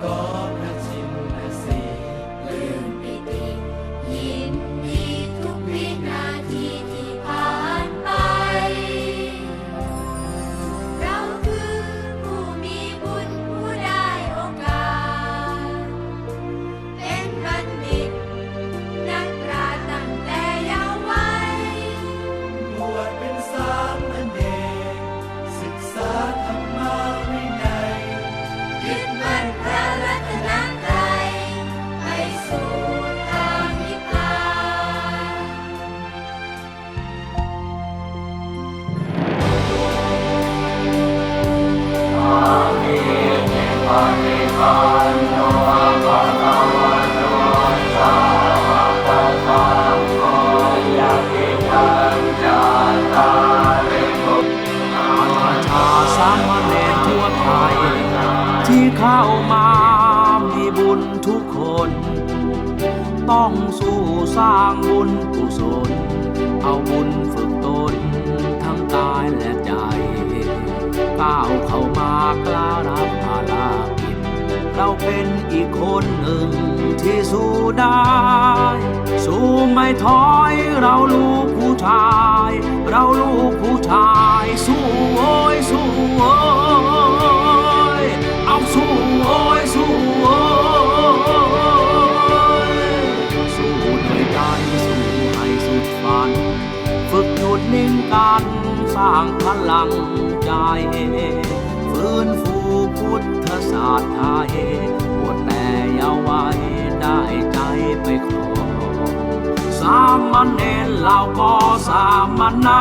God. ที่เข้ามามีบุญทุกคน ต้องสู้สร้างบุญกุศล เอาบุญฝึกตน ทั้งกายและใจ ก้าวเข้ามากล้ารับภารกิจเราเป็นอีกคนหนึ่งที่สู้ได้ สู้ไม่ถอยเราลูกผู้ชาย เราลูกผู้ชาย สู้โอ้ยสู้โอ้ยเอาสู้โอ้ย สู้โอ้ยสู้ด้วยกันสู้ให้สุดฝัน ฝึกหยุดนิ่งกันสร้างพลังใจ ฟื้นฟูพุทธศาสตร์ามเณรเราก็สามณะ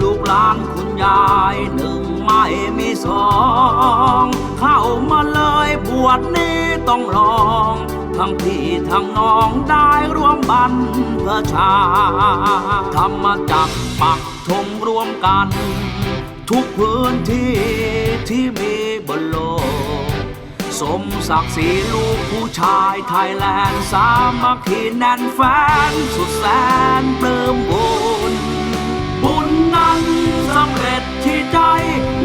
ลูกหลานคุณยายหนึ่งไม่มีสอง เข้ามาเลยบวชนี้ต้องลอง ทั้งพี่ทั้งน้องได้ร่วมบรรพชาธรรมจักปักธงร่วมกัน ทุกพื้นที่ที่มีบนโลก สมศักดิ์ศรีลูกผู้ชายไทยแลนด์สามัคคีแน่นแฟนสุดแสนปลื้มบุญ บุญนั้นสำเร็จที่ใจ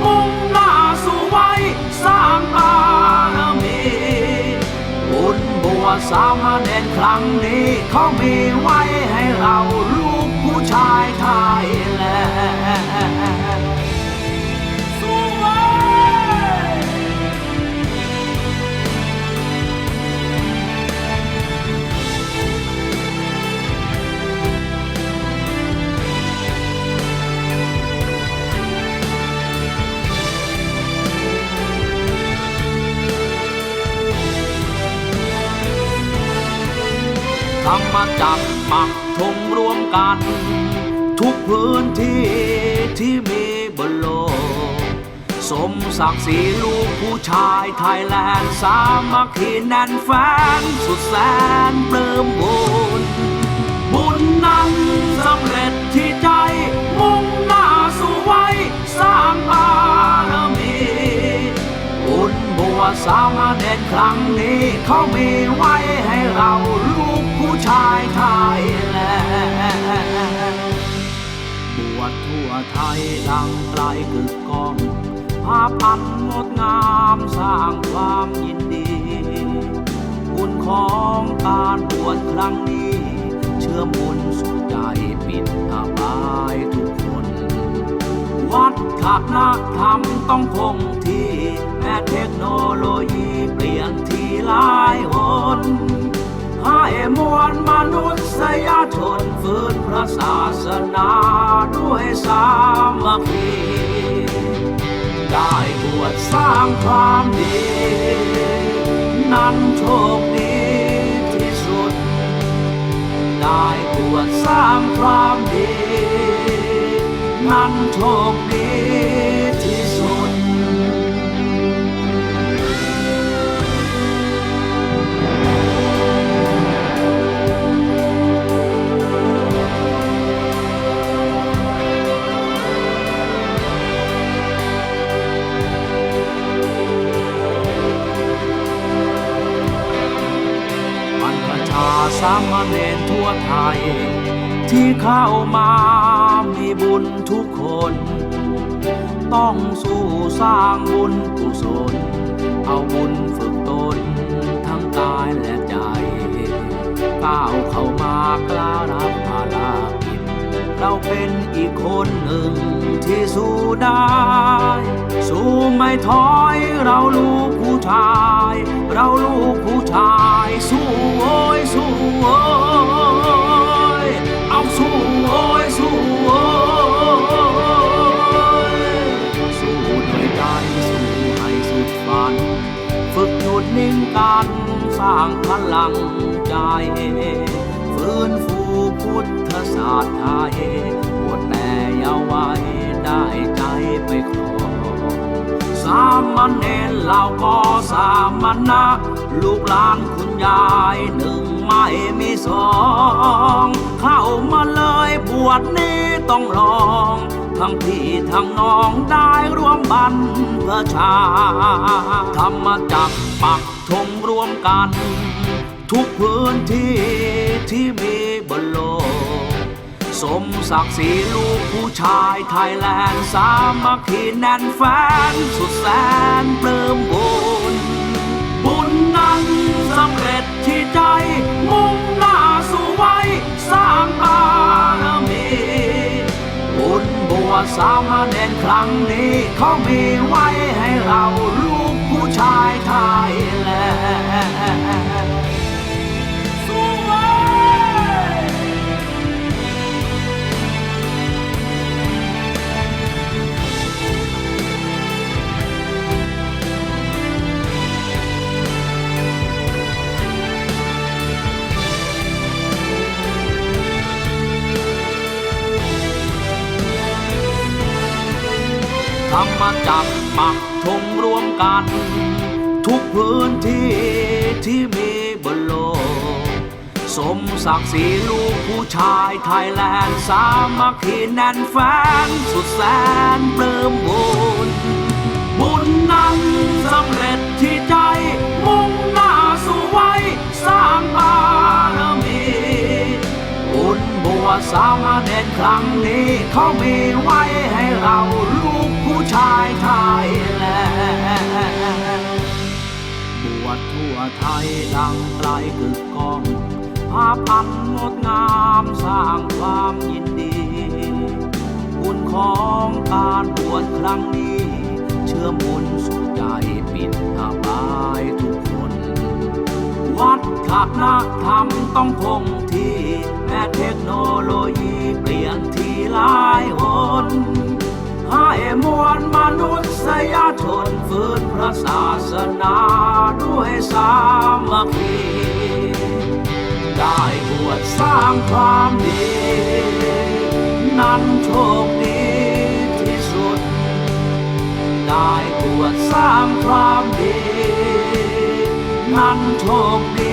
มุ่งหน้าสู่ไว้สร้างบารมี บุญบัวสามเณรครั้งนี้เขามีไว้ให้เรา ธรรมจักรปักธงรวมกัน ทุกพื้นที่ที่มีบนโลก สมศักดิ์ศรีลูกผู้ชายไทยแลนด์ สามัคคีแน่นแฟน สุดแสนปลื้มบุญ บุญนั้นสำเร็จที่ใจ มุ่งหน้าสู่ไว้สร้างบารมีบุญบัวสามเณรครั้งนี้เขามีไว้ให้เราลูก ผู้ชายไทยแลบวชทั่วไทยดังไกลกึกก้องภาพอันงดงามสร้างความยินดีบุญของการบวชครั้งนี้ เชื่อมบุญสู่ใจปิดอบายทุกคน วัฒนธรรมต้องคงที่ แม้เทคโนโลยีเปลี่ยนทีหลายหน ให้มวลมนุษยชนฟื้นพระศาสนาด้วยสามัคคีได้บวชสร้างความดี นั้นโชคดีที่สุด ได้บวชสร้างความดี นั้นโชคดี ทุกคน ต้องสู้สร้างบุญกุศล เอาบุญฝึกตน ทั้งกายและใจ ก้าวเข้ามากล้ารับภารกิจเราเป็นอีกคนหนึ่งที่สู้ได้ สู้ไม่ถอยเราลูกผู้ชาย เราลูกผู้ชาย สู้โอ้ยสู้โอ้ย กันสร้างพลังใจฟื้นฟูพุทธศาสตร์ไทยบวชแต่เยาว์วัยได้ใจไปครองสามเณรเราก็สามณะลูกหลานคุณยายหนึ่งไม่มีสอง เข้ามาเลยบวชนี้ต้องลอง ทั้งพี่ทั้งน้องได้ร่วมบรรพชาธรรมจักปักธงร่วมกัน ทุกพื้นที่ที่มีบนโลก สมศักดิ์ศรีลูกผู้ชายไทยแลนด์ สามัคคีแน่นแฟน สุดแสนปลื้มบุญบุ วชสามเณรครั้งนี้เขามีไว้ให้เราลูกผู้ชายไทยแลำมาจากปักธงรวมกัน ทุกพื้นที่ที่มีบนโลก สมศักดิ์ศรีลูกผู้ชายไทยแลนด์ สามัคคีแน่นแฟนสุดแสนปลื้มบุญ บุญนั้นสำเร็จที่ใจ มุ่งหน้าสู่ไว้สร้างบารมีบุญบัวสามเณรครั้งนี้เขามีไว้ให้เรารู้ ชายไทยแลบวชทั่วไทยดังไกลกึกก้องภาพันงดงามสร้างความยินดี บุญของการบวชครั้งนี้ เชื่อมบุญสุขใจปิดทบายทุกคน วัฒนธรรมต้องคงที่แม้เทคโนโลยีเปลี่ยนทีหลายหนให้ มวลมนุษยชนฟื้นพระศาสนาด้วยสามัคคีได้บวชสร้างความดี นั้นโชคดีที่สุด ได้บวชสร้างความดี นั้นโชคดี